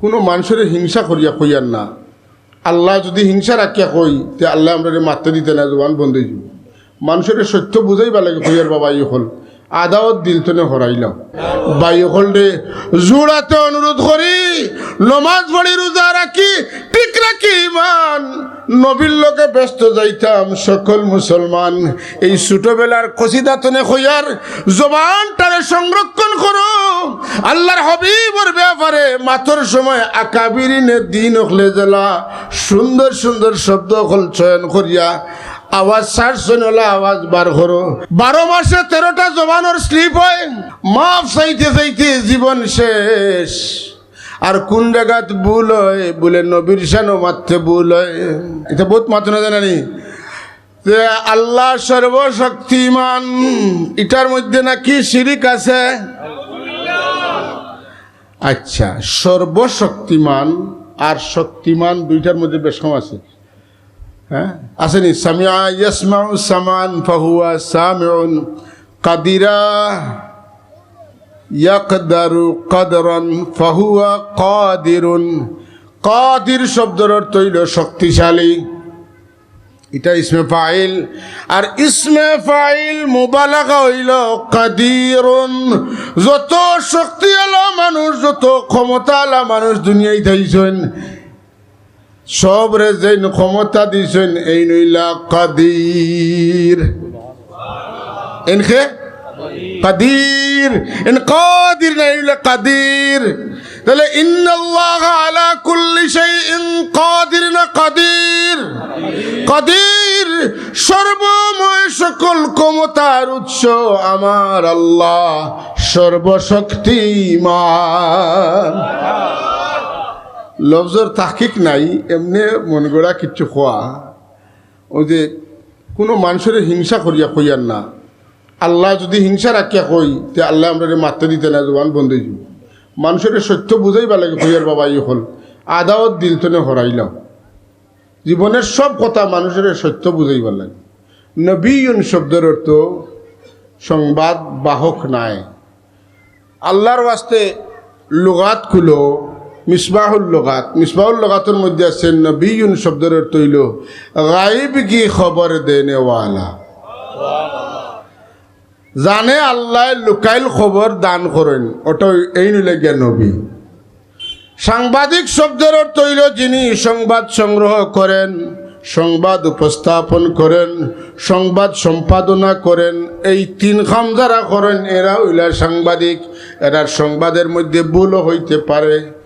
কোনো মানুষের হিংসা করিয়া কইয়ার না। আল্লাহ যদি হিংসা রাখিয়া কই, তে আল্লাহ আমরা মারতে দিতে না, জবান বন্ধ দিব মানুষের সত্য বুঝাইবা লাগে, কইয়ার বাবা ই হল। আদাওত তো হরাইলাম। বাই হল রে জোড়াতে অনুরোধ করি। নমাজ পড়ি, রোজা রাখি, ঠিক রাখি ইমান নবীর লোকে ব্যস্ত যাইতাম সকল মুসলমান। এই ছোটবেলার কচিদাতনে হইয়ার জবানটারে সংরক্ষণ করো। আল্লাহর হবিবর ব্যাপারে মাতর সময় আকাবিরিনের দিন হলে জেলা সুন্দর সুন্দর শব্দ হল চয়ন করিয়া আওয়াজ সার শোনলা আওয়াজ বার করো। বারো মাসে তেরোটা জবানোর স্লিপ হয়। মাফ চাইতে চাইতে জীবন শেষ। আর কোন জায়গাত ভুল হয়? বলে নবীর শানো মারতে ভুল হয়। এটা বহুত মাত্র না জানানি? যে আল্লাহ সর্বশক্তিমান, এটার মধ্যে নাকি শিরিক আছে? আচ্ছা সর্বশক্তিমান আর শক্তিমান দুইটার মধ্যে বেশ কম আছে। হ্যাঁ? আসেনি? সামিয়া ইয়াসমাউ সামান ফাহুয়া সামিউন কাদিরা। ইয়াকদারু কদরন ফাহুয়া কাদিরুন। কাদির শব্দের অর্থ হইল শক্তিশালী। এটা ইসমে ফাইল। আর ইসমে ফাইল মোবালাগা হইল কাদিরুন। যত শক্তিওয়ালা মানুষ, যত ক্ষমতাওয়ালা মানুষ দুনিয়ায় থাইছেন, সব রে যেন ক্ষমতা দিছেন, এই নইলা কাদির। এনখে? কাদির এন কাদির না এইলা কাদির তাহলে ইন্নাল্লাহ আলা কুল্লি শাইইন কাদির না কাদির কাদির সর্বময় সকল ক্ষমতার উৎস আমার আল্লাহ। সর্বশক্তিমান লফজর তাহকিক নাই, এমনি মন গড়া কিচ্ছু খোয়া। ওই যে কোনো মানুষের হিংসা করিয়া কইয়ার না। আল্লাহ যদি হিংসা রাখিয়া কই, তে আল্লাহ আমরা মারতে দিতে না, জবান বন্ধ যাব। মানুষের সত্য বুঝাইবা লাগে, কইয়ার বাবা ই হল। আদাওত দিল তো হরাইলাম। জীবনের সব কথা মানুষের সত্য বুঝাইবার লাগে। নবীন শব্দের অর্থ, সংবাদ বাহক নাই। আল্লাহর ওয়াস্তে লুগাত খুলো, মিসবাহুল লগাত। মিসবাহুল লগাতের মধ্যে আছে নবীন শব্দের অর্থ হইল গাইব কি খবর দেনেওয়ালা জানে আল্লাহ লুকাইল খবর দান করেন। ওটা এই নিলে নবী। সাংবাদিক শব্দের হইল যিনি সংবাদ সংগ্রহ করেন, সংবাদ উপস্থাপন করেন, সংবাদ সম্পাদনা করেন, এই তিন খাম যারা করেন, এরা হইলা সাংবাদিক। এরা সংবাদের মধ্যে ভুলও হইতে পারে।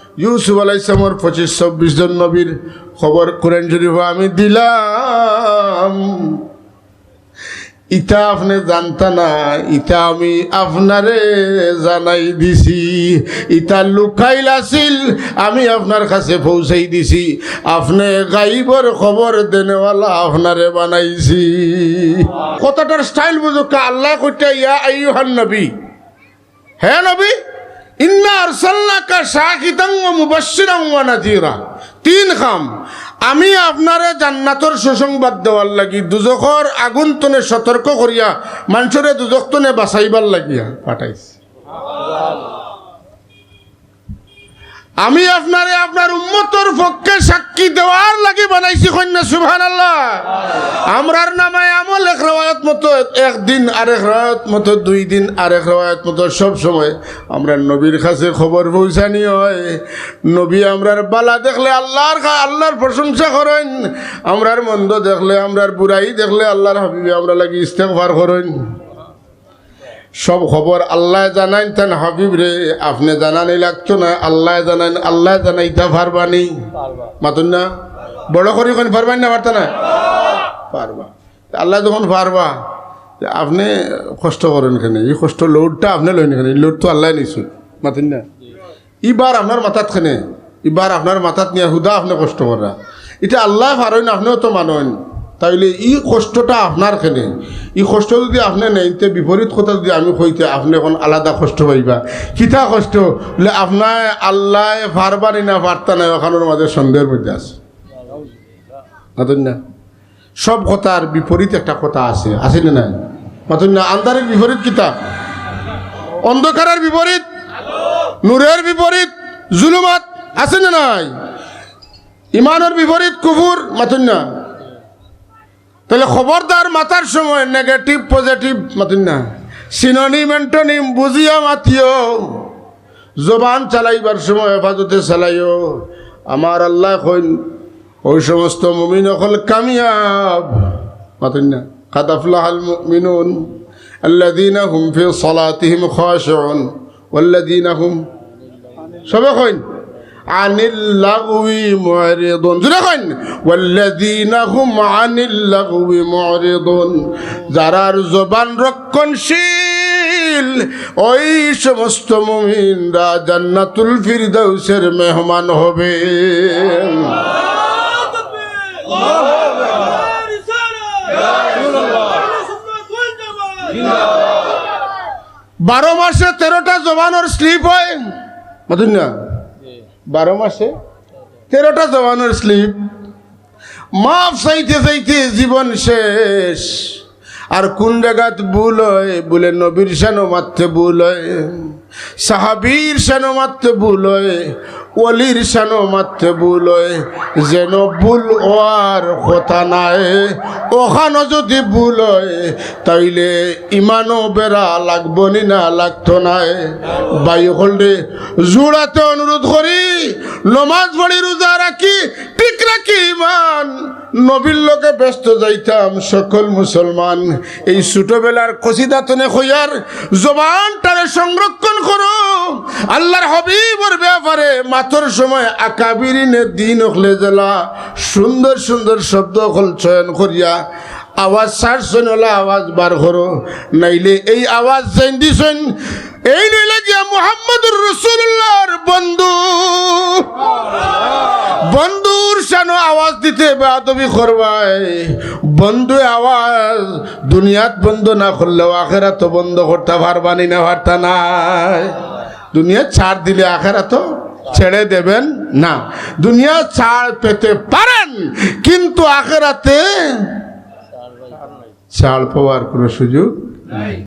ইউসুফ আলাইসালামর পঁচিশ চব্বিশ জন নবীর খবর কোরআন শরীফ আমি দিলাম। ইতা আপনি জানতা না ইটা আমি আপনারে জানাই দিছি। ইতা লুকাইল আছিল, আমি আপনার কাছে পৌঁছাই দিছি। আপনি গাইবর খবর দেনেওয়ালা আপনারে বানাইছি। কথাটার স্টাইল বুঝো কা, আল্লাহ কইটা ইয়া আইয়ুহান নবী। হে নবী? ওয়া ওয়া নাযীরা। তিন খাম, আমি আপনারে জান্নাতর সুসংবাদ দেওয়ার লাগি, দুজখর আগুন তনে সতর্ক করিয়া মানুষরে দুজক তনে বাঁচাইবার লাগিয়া পাঠাইছি। আমি আপনারে আপনার উম্মতর পক্ষে সাক্ষী দেওয়ার লাগি বানাইছি, কন্যা সুভান আল্লাহ আমরার নামে আমল এক রেওয়ায়ত মতো, একদিন আরেক রেওয়ায়ত মতো, দুই দিন আরেক রেওয়ায়ত মতো, সব সময় আমরা নবীর কাছে খবর পৌঁছানি হয়। নবী আমরার বালা দেখলে আল্লাহর আল্লাহর প্রশংসা করেন। আমরার মন্দ দেখলে আমরার বুড়াই দেখলে আল্লাহর হাবিবে আমরা লাগি ইস্তেগফার করেন। সব খবর আল্লাহ জানাইন তেন হাবিব রে, আপনি জানানি লাগতো না, আল্লাহ জানাইন, আল্লাহ জানাইতে পারবানি। মাতুন না? বড় করি কোন পারবেন না, পারতা না? পারবা। আল্লাহ যখন পারবা আপনি কষ্ট করেন কেন? এই কষ্ট লোডটা আপনি লইন কেন? লোড তো আল্লাহ নিছুন মাতুন না? ইবার আপনার মাথাত খানে এবার আপনার মাথাত নিয়ে হুদা আপনি কষ্ট করা। এটা আল্লাহ পারেন, আপনিও তো মানেন। তাইলে ই কষ্টটা আপনার খেলে ই কষ্ট যদি আপনি নেইতে বিপরীত কথা যদি আমি কইতে আপনি এখন আলাদা কষ্ট পাইবা। কিতা কষ্ট? বলে আপনার আল্লাহ পারবারই না পারতা না ওখানোর মাঝে সন্দেহের মধ্যে আছে। না সব কথার বিপরীত একটা কথা আছে আছে না নাই? মাতুন না আন্ধারের বিপরীত কিতা? অন্ধকারের বিপরীত? নূরের বিপরীত? জুলুমাত? আছে না নাই? ইমানের বিপরীত কুকুর মাতুন না তাহলে খবরদার মাতার সময় নেগেটিভ পজিটিভ মাতুন না সিনোনিম অ্যান্টোনিম বুঝিয়া মাতিও জবান চালাইবার সময় হেফাজতে চালাইও আমার আল্লাহ কইন ওই সমস্ত মুমিন অকল কামিয়াব মাতুন না কাদাফলাহাল মুমিনুন الذين هم في صلاتهم خاشعون والذين هم সবে কইন عن اللغو معرضون জোরে কইন والذين هم عن اللغو معرضون যারার জবান রক্ষণশীল ওই সমস্ত মুমিনরা জান্নাতুল ফিরদাউসের মেহমান হবে বারো মাসে তেরোটা জবানোর স্লিপ হয় বুঝুন না বারো মাসে? তেরোটা জমানোর স্লিপ। মাফ চাইতে চাইতে জীবন শেষ। আর কোন জায়গাত ভুল হয়, বলে নবীর সেন মাত্র ভুল হয়। সাহাবীর সেন মাত্র ভুল হয়। অলির সানো মারতে ভুল যেন ভুল হওয়ার কথা নাই। ওখানো যদি ভুল হয় তাইলে ইমানও বেড়া লাগবো নি না লাগতো নাই। বাই হলডে জোড়াতে অনুরোধ করি, নমাজ পড়ি, রোজা রাখি, ঠিক রাখি ইমান। নবীর লোকে ব্যস্ত যাইতাম সকল মুসলমান। এই ছোটবেলার কচিদাতনে হইয়ার জবানটারে সংরক্ষণ করো। আল্লাহর হবিবর ব্যাপারে মাতর সময় আকাবিরিনের দিন হলে জেলা সুন্দর সুন্দর শব্দ হল চয়ন করিয়া আওয়াজ সার শোনলা আওয়াজ বার করো। নাইলে এই আওয়াজ জান দিছেন, এই নইলে গিয়া মোহাম্মদুর রসুল্লাহর বন্ধু। বন্ধুর সানো আওয়াজ দিতে বেআবি করবাই বন্ধু আওয়াজ দুনিয়াত বন্ধ না করলেও আখেরা তো বন্ধ করতে পারবানি না, পারতা নাই। দুনিয়া ছাড় দিলে আখেরা তো ছেড়ে দেবেন না। দুনিয়া ছাড় পেতে পারেন কিন্তু আখেরাতে ছাড় পাওয়ার কোনো সুযোগ